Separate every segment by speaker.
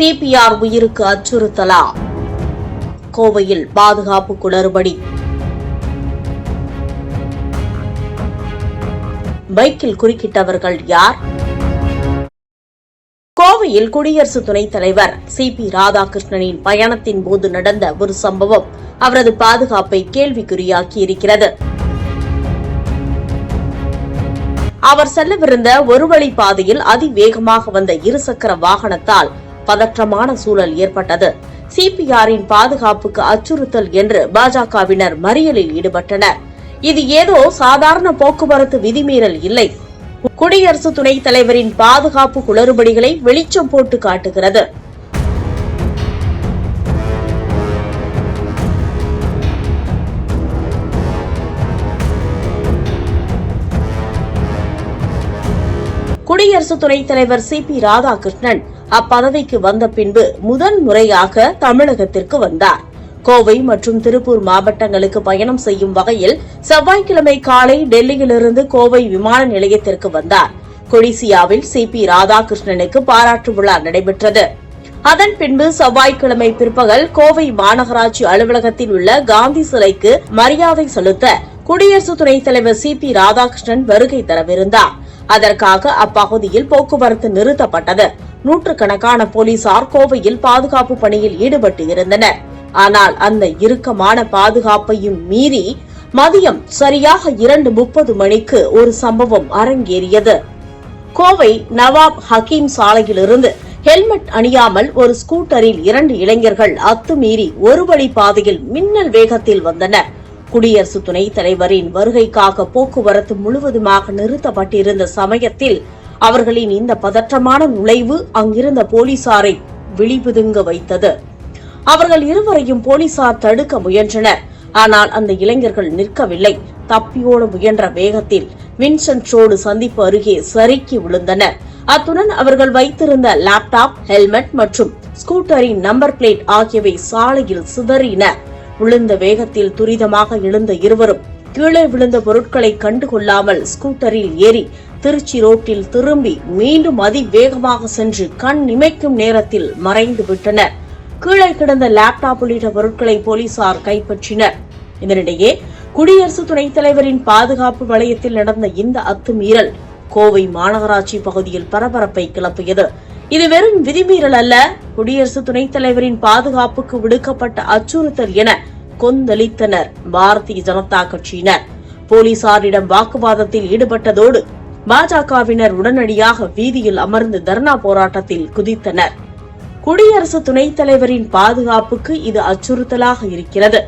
Speaker 1: CPR உயிருக்கு அச்சுறுத்தலா? கோவையில் பாதுகாப்பு குளறுபடி. பைக்கில் குறுக்கிட்டவர்கள் யார்? கோவையில் குடியரசு துணைத் தலைவர் சி பி ராதாகிருஷ்ணனின் பயணத்தின் போது நடந்த ஒரு சம்பவம் அவரது பாதுகாப்பை கேள்விக்குறியாக்கியிருக்கிறது. அவர் செல்லவிருந்த ஒரு வழி பாதையில் அதிவேகமாக வந்த இருசக்கர வாகனத்தால் பதற்றமான சூழல் ஏற்பட்டது. சிபிஆரின் பாதுகாப்புக்கு அச்சுறுத்தல் என்று பாஜகவினர் மறியலில் ஈடுபட்டனர். இது ஏதோ சாதாரண போக்குவரத்து விதிமீறல் இல்லை. குடியரசு துணைத் தலைவரின் பாதுகாப்பு குளறுபடிகளை வெளிச்சம் போட்டு காட்டுகிறது. குடியரசு துணைத் தலைவர் சி. பி. ராதாகிருஷ்ணன் அப்பதவிக்கு வந்த பின்பு முதன் முறையாக தமிழகத்திற்கு வந்தார். கோவை மற்றும் திருப்பூர் மாவட்டங்களுக்கு பயணம் செய்யும் வகையில் செவ்வாய்க்கிழமை காலை டெல்லியிலிருந்து கோவை விமான நிலையத்திற்கு வந்தார். கொடிசியாவில் சி. பி. ராதாகிருஷ்ணனுக்கு பாராட்டு விழா நடைபெற்றது. அதன் பின்பு செவ்வாய்க்கிழமை பிற்பகல் கோவை மாநகராட்சி அலுவலகத்தில் உள்ள காந்தி சிலைக்கு மரியாதை செலுத்த குடியரசு துணைத் தலைவர் சி. பி. ராதாகிருஷ்ணன் வருகை தரவிருந்தார். அதற்காக அப்பகுதியில் போக்குவரத்து நிறுத்தப்பட்டது. நூற்றுக்கணக்கான போலீசார் கோவையில் பாதுகாப்பு பணியில் ஈடுபட்டு இருந்தனர் ஆனால் அந்த இறுக்கமான பாதுகாப்பையும் மீறி மதியம் சரியாக இரண்டு முப்பது மணிக்கு ஒரு சம்பவம் அரங்கேறியது. கோவை நவாப் ஹக்கீம் சாலையிலிருந்து ஹெல்மெட் அணியாமல் ஒரு ஸ்கூட்டரில் இரண்டு இளைஞர்கள் அத்துமீறி ஒரு வழி பாதையில் மின்னல் வேகத்தில் வந்தனர். குடியரசு துணைத் தலைவரின் வருகைக்காக போக்குவரத்து முழுவதுமாக நிறுத்தப்பட்டிருந்த சமயத்தில் அவர்களின் இந்த பதற்றமான நுழைவு அங்கிருந்த போலீசாரை விழிபுதுங்க வைத்தது. அவர்கள் இருவரையும் போலீசார் தடுக்க முயன்றனர். ஆனால் அந்த இளைஞர்கள் நிற்கவில்லை. தப்பியோட முயன்ற வேகத்தில் வின்சென்ட் ரோடு சந்திப்பு அருகே சறுக்கி விழுந்தனர். அத்துடன் அவர்கள் வைத்திருந்த லேப்டாப் ஹெல்மெட் மற்றும் ஸ்கூட்டரின் நம்பர் பிளேட் ஆகியவை சாலையில் சிதறின. விழுந்த வேகத்தில் துரிதமாக எழுந்த இருவரும் கீழே விழுந்த பொருட்களை கண்டுகொள்ளாமல் ஸ்கூட்டரில் ஏறி திருச்சி ரோட்டில் திரும்பி மீண்டும் அதிவேகமாக சென்று கண் இமைக்கும் நேரத்தில் மறைந்து விட்டனர். கீழே கிடந்த லேப்டாப் உள்ளிட்ட பொருட்களை போலீசார் கைப்பற்றினர். இதனிடையே குடியரசு துணைத் தலைவரின் பாதுகாப்பு வளையத்தில் நடந்த இந்த அத்துமீறல் கோவை மாநகராட்சி பகுதியில் பரபரப்பை கிளப்பியது. இது வெறும் விதிமீறல் அல்ல. குடியரசு துணைத் தலைவரின் பாதுகாப்புக்கு விடுக்கப்பட்ட அச்சுறுத்தல் என கொந்தளித்தனர் பாரதிய ஜனதா கட்சியினர். போலீசாரிடம் வாக்குவாதத்தில் ஈடுபட்டதோடு பாஜகவினர் உடனடியாக வீதியில் அமர்ந்து தர்ணா போராட்டத்தில் குதித்தனர். குடியரசு துணைத் தலைவரின் பாதுகாப்புக்கு இது அச்சுறுத்தலாக இருக்கிறது.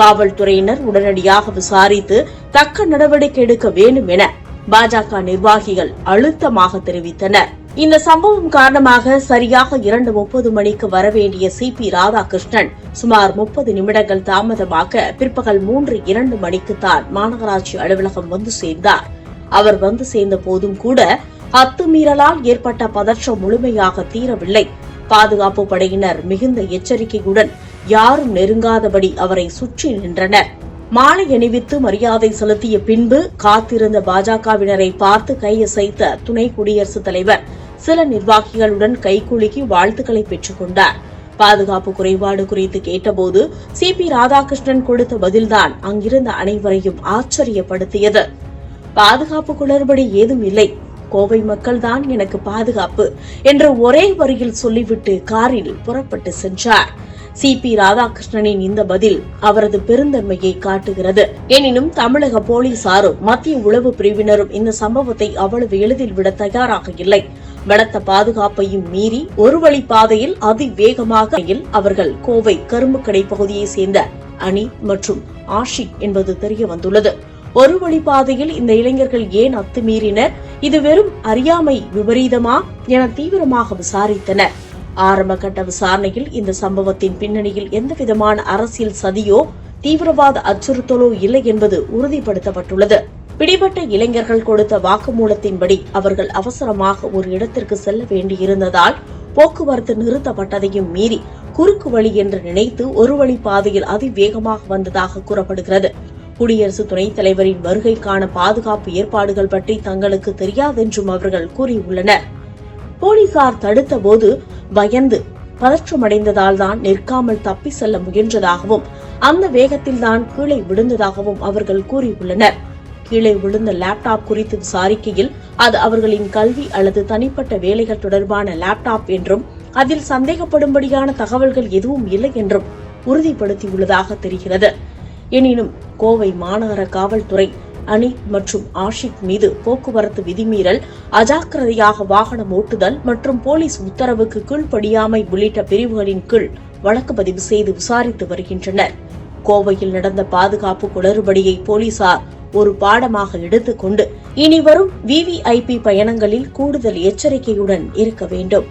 Speaker 1: காவல்துறையினர் உடனடியாக விசாரித்து தக்க நடவடிக்கை எடுக்க வேண்டும் என பாஜக நிர்வாகிகள் அழுத்தமாக தெரிவித்தனர். இந்த சம்பவம் காரணமாக சரியாக இரண்டு முப்பது மணிக்கு வரவேண்டிய சி பி ராதாகிருஷ்ணன் சுமார் முப்பது நிமிடங்கள் தாமதமாக பிற்பகல் மூன்று இரண்டு மணிக்குத்தான் மாநகராட்சி அலுவலகம் வந்து சேர்ந்தார். அவர் வந்து சேர்ந்த போதும் கூட அத்துமீறலால் ஏற்பட்ட பதற்றம் முழுமையாக தீரவில்லை. பாதுகாப்பு படையினர் மிகுந்த எச்சரிக்கையுடன் யாரும் நெருங்காதபடி அவரை சுற்றி நின்றனர். மாலை அணிவித்து மரியாதை செலுத்திய பின்பு காத்திருந்த பாஜகவினரை பார்த்து கையசைத்த துணை குடியரசுத் தலைவர் சில நிர்வாகிகளுடன் கைகுலுக்கி வாழ்த்துக்களை பெற்றுக் கொண்டார். பாதுகாப்பு குறைபாடு குறித்து கேட்டபோது சி பி ராதாகிருஷ்ணன் கொடுத்த பதில்தான் அங்கிருந்த அனைவரையும் ஆச்சரியப்படுத்தியது. பாதுகாப்பு குளறுபடி ஏதும் இல்லை. கோவை மக்கள்தான் எனக்கு பாதுகாப்பு என்று ஒரே வரியில் சொல்லிவிட்டு காரில் புறப்பட்டு சென்றார். சி பி ராதாகிருஷ்ணனின் இந்த பதில் அவரது பெருந்தன்மையை காட்டுகிறது. எனினும் தமிழக போலீசாரும் மத்திய உளவு பிரிவினரும் இந்த சம்பவத்தை அவ்வளவு எளிதில் விட தயாராக இல்லை. பலத்த பாதுகாப்பையும் மீறி ஒரு வழி பாதையில் அதிவேகமாக அவர்கள் கோவை கரும்புக்கடை பகுதியை சேர்ந்த அனி மற்றும் ஆஷிக் என்பது தெரிய வந்துள்ளது. ஒரு வழி பாதையில் இந்த இளைஞர்கள் ஏன் அத்துமீறினர்? இது வெறும் அறியாமை விபரீதமா? என தீவிரமாக விசாரித்தனர். ஆரம்பகட்ட விசாரணையில் இந்த சம்பவத்தின் பின்னணியில் எந்தவிதமான அரசியல் சதியோ தீவிரவாத அச்சுறுத்தலோ இல்லை என்பது உறுதிப்படுத்தப்பட்டுள்ளது. பிடிபட்ட இளைஞர்கள் கொடுத்த வாக்குமூலத்தின்படி அவர்கள் அவசரமாக ஒரு இடத்திற்கு செல்ல வேண்டியிருந்ததால் போக்குவரத்து நிறுத்தப்பட்டதையும் மீறி குறுக்கு வழி என்று நினைத்து ஒரு வழி பாதையில் அதிவேகமாக வந்ததாக கூறப்படுகிறது. குடியரசு துணைத் தலைவரின் வருகைக்கான பாதுகாப்பு ஏற்பாடுகள் பற்றி தங்களுக்கு தெரியாதென்றும் அவர்கள் கூறியுள்ளனர். போலீசார் தடுத்த போது பயந்து பதற்றமடைந்ததால் தான் நிற்காமல் தப்பி செல்ல முயன்றதாகவும் அந்த வேகத்தில் தான் கீழே விழுந்ததாகவும் அவர்கள் கூறியுள்ளனர். கீழே விழுந்த லேப்டாப் குறித்து விசாரிக்கையில் அது அவர்களின் கல்வி அல்லது தனிப்பட்ட வேலைகள் தொடர்பான லேப்டாப் என்றும் அதில் சந்தேகப்படும்படியான தகவல்கள் எதுவும் இல்லை என்றும் உறுதிப்படுத்தியுள்ளதாக தெரிகிறது. எனினும் கோவை மாநகர காவல்துறை அனி மற்றும் ஆஷிக் மீது போக்குவரத்து விதிமீறல் அஜாக்கிரதையாக வாகனம் ஓட்டுதல் மற்றும் போலீஸ் உத்தரவுக்கு கீழ்ப்படியாமை உள்ளிட்ட பிரிவுகளின் கீழ் வழக்கு பதிவு செய்து விசாரித்து வருகின்றனர். கோவையில் நடந்த பாதுகாப்பு குளறுபடியை போலீசார் ஒரு பாடமாக எடுத்துக்கொண்டு இனி வரும் விவிஐபி பயணங்களில் கூடுதல் எச்சரிக்கையுடன் இருக்க வேண்டும்.